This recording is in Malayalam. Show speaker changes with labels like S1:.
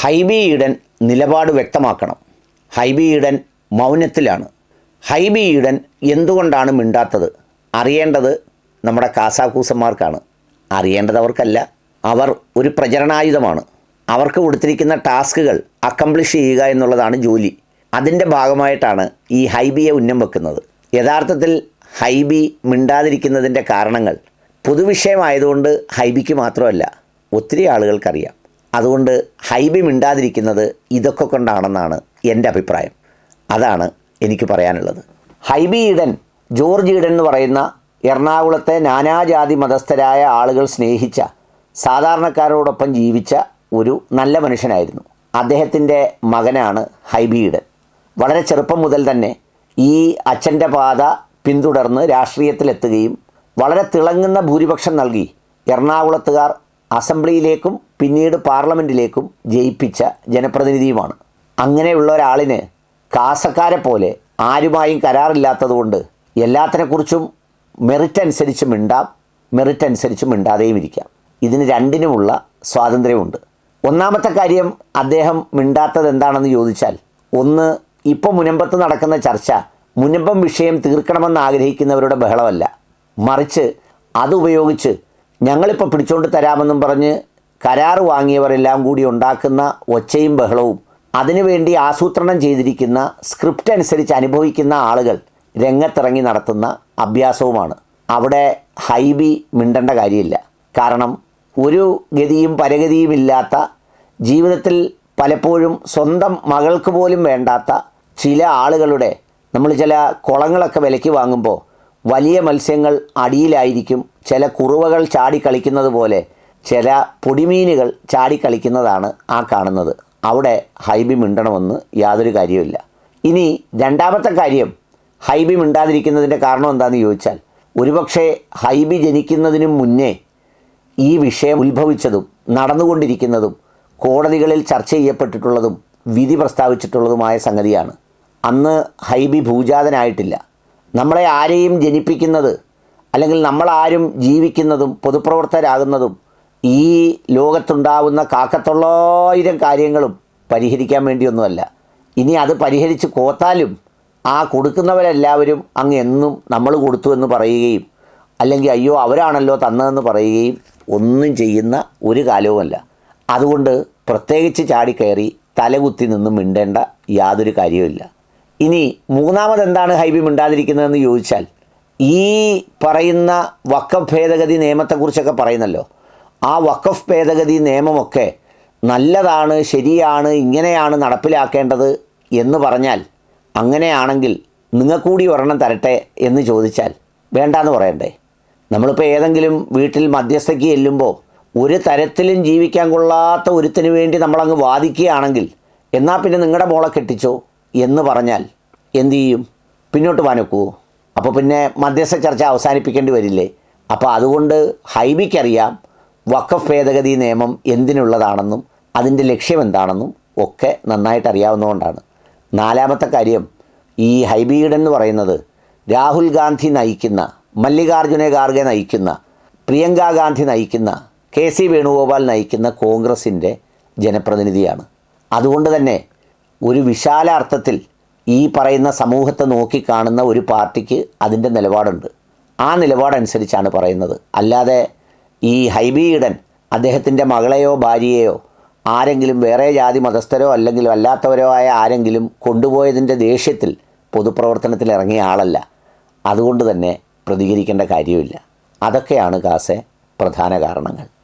S1: ഹൈബി ഈഡൻ നിലപാട് വ്യക്തമാക്കണം. ഹൈബി ഈഡൻ മൗനത്തിലാണ്. ഹൈബി ഈഡൻ എന്തുകൊണ്ടാണ് മിണ്ടാത്തത്? അറിയേണ്ടത് നമ്മുടെ കാസാക്കൂസന്മാർക്കാണ്. അറിയേണ്ടത് അവർക്കല്ല. അവർ ഒരു പ്രചരണായുധമാണ്. അവർക്ക് കൊടുത്തിരിക്കുന്ന ടാസ്കുകൾ അക്കംപ്ലിഷ് ചെയ്യുക എന്നുള്ളതാണ് ജോലി. അതിന്റെ ഭാഗമായിട്ടാണ് ഈ ഹൈബിയെ ഉന്നം വെക്കുന്നത്. യഥാർത്ഥത്തിൽ ഹൈബി മിണ്ടാതിരിക്കുന്നതിന്റെ കാരണങ്ങൾ പൊതുവിഷയമായതുകൊണ്ട് ഹൈബിക്ക് മാത്രമല്ല ഒത്തിരി ആളുകൾക്കറിയാം. അതുകൊണ്ട് ഹൈബി മിണ്ടാതിരിക്കുന്നത് ഇതൊക്കെ കൊണ്ടാണെന്നാണ് എന്റെ അഭിപ്രായം. അതാണ് എനിക്ക് പറയാനുള്ളത്. ഹൈബി ഈഡൻ ജോർജ് ഈഡൻ എന്ന് പറയുന്ന എറണാകുളത്തെ നാനാജാതി മതസ്ഥരായ ആളുകൾ സ്നേഹിച്ച സാധാരണക്കാരോടൊപ്പം ജീവിച്ച ഒരു നല്ല മനുഷ്യനായിരുന്നു. അദ്ദേഹത്തിന്റെ മകനാണ് ഹൈബി ഈഡൻ. വളരെ ചെറുപ്പം മുതൽ തന്നെ ഈ അച്ഛന്റെ പാത പിന്തുടർന്ന് രാഷ്ട്രീയത്തിലെത്തുകയും വളരെ തിളങ്ങുന്ന ഭൂരിപക്ഷം നൽകി എറണാകുളത്തുകാർ അസംബ്ലിയിലേക്കും പിന്നീട് പാർലമെന്റിലേക്കും ജയിപ്പിച്ച ജനപ്രതിനിധിയുമാണ്. അങ്ങനെയുള്ള ഒരാളിന് കാസക്കാരെ പോലെ ആരുമായും കരാറില്ലാത്തതുകൊണ്ട് എല്ലാത്തിനെക്കുറിച്ചും മെറിറ്റ് അനുസരിച്ച് മിണ്ടാം മെറിറ്റ് അനുസരിച്ച് മിണ്ടാതെയും ഇരിക്കാം. ഇതിന് രണ്ടിനുമുള്ള സ്വാതന്ത്ര്യമുണ്ട്. ഒന്നാമത്തെ കാര്യം അദ്ദേഹം മിണ്ടാത്തത് എന്താണെന്ന് ചോദിച്ചാൽ ഒന്ന് ഇപ്പോൾ മുനമ്പത്ത് നടക്കുന്ന ചർച്ച മുനമ്പം വിഷയം തീർക്കണമെന്ന് ആഗ്രഹിക്കുന്നവരുടെ ബഹളമല്ല. മറിച്ച് അതുപയോഗിച്ച് ഞങ്ങളിപ്പോൾ പിടിച്ചുകൊണ്ട് തരാമെന്നും പറഞ്ഞ് കരാർ വാങ്ങിയവരെല്ലാം കൂടി ഉണ്ടാക്കുന്ന ഒച്ചയും ബഹളവും അതിനുവേണ്ടി ആസൂത്രണം ചെയ്തിരിക്കുന്ന സ്ക്രിപ്റ്റ് അനുസരിച്ച് അനുഭവിക്കുന്ന ആളുകൾ രംഗത്തിറങ്ങി നടത്തുന്ന അഭ്യാസവുമാണ്. അവിടെ ഹൈബി മിണ്ടേണ്ട കാര്യമില്ല. കാരണം ഒരു ഗതിയും പരഗതിയും ഇല്ലാത്ത ജീവിതത്തിൽ പലപ്പോഴും സ്വന്തം മകൾക്ക് പോലും വേണ്ടാത്ത ചില ആളുകളുടെ നമ്മൾ ചില കുളങ്ങളൊക്കെ വിലയ്ക്ക് വാങ്ങുമ്പോൾ വലിയ മത്സ്യങ്ങൾ അടിയിലായിരിക്കും. ചില കുറുവകൾ ചാടിക്കളിക്കുന്നത് പോലെ ചില പൊടിമീനുകൾ ചാടിക്കളിക്കുന്നതാണ് ആ കാണുന്നത്. അവിടെ ഹൈബി മിണ്ടണമെന്ന് യാതൊരു കാര്യവുമില്ല. ഇനി രണ്ടാമത്തെ കാര്യം ഹൈബി മിണ്ടാതിരിക്കുന്നതിന്റെ കാരണം എന്താണെന്ന് ചോദിച്ചാൽ ഒരുപക്ഷെ ഹൈബി ജനിക്കുന്നതിനും മുന്നേ ഈ വിഷയം ഉത്ഭവിച്ചതും നടന്നുകൊണ്ടിരിക്കുന്നതും കോടതികളിൽ ചർച്ച ചെയ്യപ്പെട്ടിട്ടുള്ളതും വിധി പ്രസ്താവിച്ചിട്ടുള്ളതുമായ സംഗതിയാണ്. അന്ന് ഹൈബി ഭൂജാതനായിട്ടില്ല. നമ്മളെ ആരെയും ജനിപ്പിക്കുന്നത് അല്ലെങ്കിൽ നമ്മളാരും ജീവിക്കുന്നതും പൊതുപ്രവർത്തകരാകുന്നതും ഈ ലോകത്തുണ്ടാവുന്ന കാക്കത്തൊള്ളായിരം കാര്യങ്ങളും പരിഹരിക്കാൻ വേണ്ടിയൊന്നുമല്ല. ഇനി അത് പരിഹരിച്ച് കോത്താലും ആ കൊടുക്കുന്നവരെല്ലാവരും അങ്ങ് എന്നും നമ്മൾ കൊടുത്തു എന്ന് പറയുകയും അല്ലെങ്കിൽ അയ്യോ അവരാണല്ലോ തന്നതെന്ന് പറയുകയും ഒന്നും ചെയ്യുന്ന ഒരു കാലവുമല്ല. അതുകൊണ്ട് പ്രത്യേകിച്ച് ചാടിക്കയറി തലകുത്തി നിന്നും മിണ്ടേണ്ട യാതൊരു കാര്യവുമില്ല. ഇനി മൂന്നാമത് എന്താണ് ഹൈബി മിണ്ടാതിരിക്കുന്നതെന്ന് ചോദിച്ചാൽ ഈ പറയുന്ന വക്കഫ് ഭേദഗതി നിയമത്തെക്കുറിച്ചൊക്കെ പറയുന്നല്ലോ. ആ വക്കഫ് ഭേദഗതി നിയമമൊക്കെ നല്ലതാണ് ശരിയാണ് ഇങ്ങനെയാണ് നടപ്പിലാക്കേണ്ടത് എന്ന് പറഞ്ഞാൽ അങ്ങനെയാണെങ്കിൽ നിങ്ങൾക്കൂടി ഒരെണ്ണം തരട്ടെ എന്ന് ചോദിച്ചാൽ വേണ്ടാന്ന് പറയണ്ടേ? നമ്മളിപ്പോൾ ഏതെങ്കിലും വീട്ടിൽ മധ്യസ്ഥയ്ക്ക് ചെല്ലുമ്പോൾ ഒരു തരത്തിലും ജീവിക്കാൻ കൊള്ളാത്ത ഒരുത്തിന് വേണ്ടി നമ്മളങ്ങ് വാദിക്കുകയാണെങ്കിൽ എന്നാൽ പിന്നെ നിങ്ങളുടെ മോളെ കെട്ടിച്ചോ? എന്ന് പറഞ്ഞാൽ എന്തു ചെയ്യും? പിന്നോട്ട് പാനൊക്കുവോ അപ്പോൾ പിന്നെ മധ്യസ്ഥ ചർച്ച അവസാനിപ്പിക്കേണ്ടി വരില്ലേ? അപ്പോൾ അതുകൊണ്ട് ഹൈബിക്കറിയാം വഖഫ് ഭേദഗതി നിയമം എന്തിനുള്ളതാണെന്നും അതിന്റെ ലക്ഷ്യം എന്താണെന്നും ഒക്കെ നന്നായിട്ട് അറിയാവുന്നതുകൊണ്ടാണ്. നാലാമത്തെ കാര്യം ഈ ഹൈബീഡ് എന്ന് പറയുന്നത് രാഹുൽ ഗാന്ധി നയിക്കുന്ന മല്ലികാർജുന ഖാർഗെ നയിക്കുന്ന പ്രിയങ്കാ ഗാന്ധി നയിക്കുന്ന കെ സി വേണുഗോപാൽ നയിക്കുന്ന കോൺഗ്രസിന്റെ ജനപ്രതിനിധിയാണ്. അതുകൊണ്ട് തന്നെ ഒരു വിശാല അർത്ഥത്തിൽ ഈ പറയുന്ന സമൂഹത്തെ നോക്കിക്കാണുന്ന ഒരു പാർട്ടിക്ക് അതിന്റെ നിലപാടുണ്ട്. ആ നിലപാടനുസരിച്ചാണ് പറയുന്നത്. അല്ലാതെ ഈ ഹൈബി ഈഡൻ അദ്ദേഹത്തിന്റെ മകളെയോ ഭാര്യയെയോ ആരെങ്കിലും വേറെ ജാതി മതസ്ഥരോ അല്ലെങ്കിൽ അല്ലാത്തവരോ ആയ ആരെങ്കിലും കൊണ്ടുപോയതിന്റെ ദേഷ്യത്തിൽ പൊതുപ്രവർത്തനത്തിൽ ഇറങ്ങിയ ആളല്ല. അതുകൊണ്ട് തന്നെ പ്രതികരിക്കേണ്ട കാര്യമില്ല. അതൊക്കെയാണ് കാസെ പ്രധാന കാരണങ്ങൾ.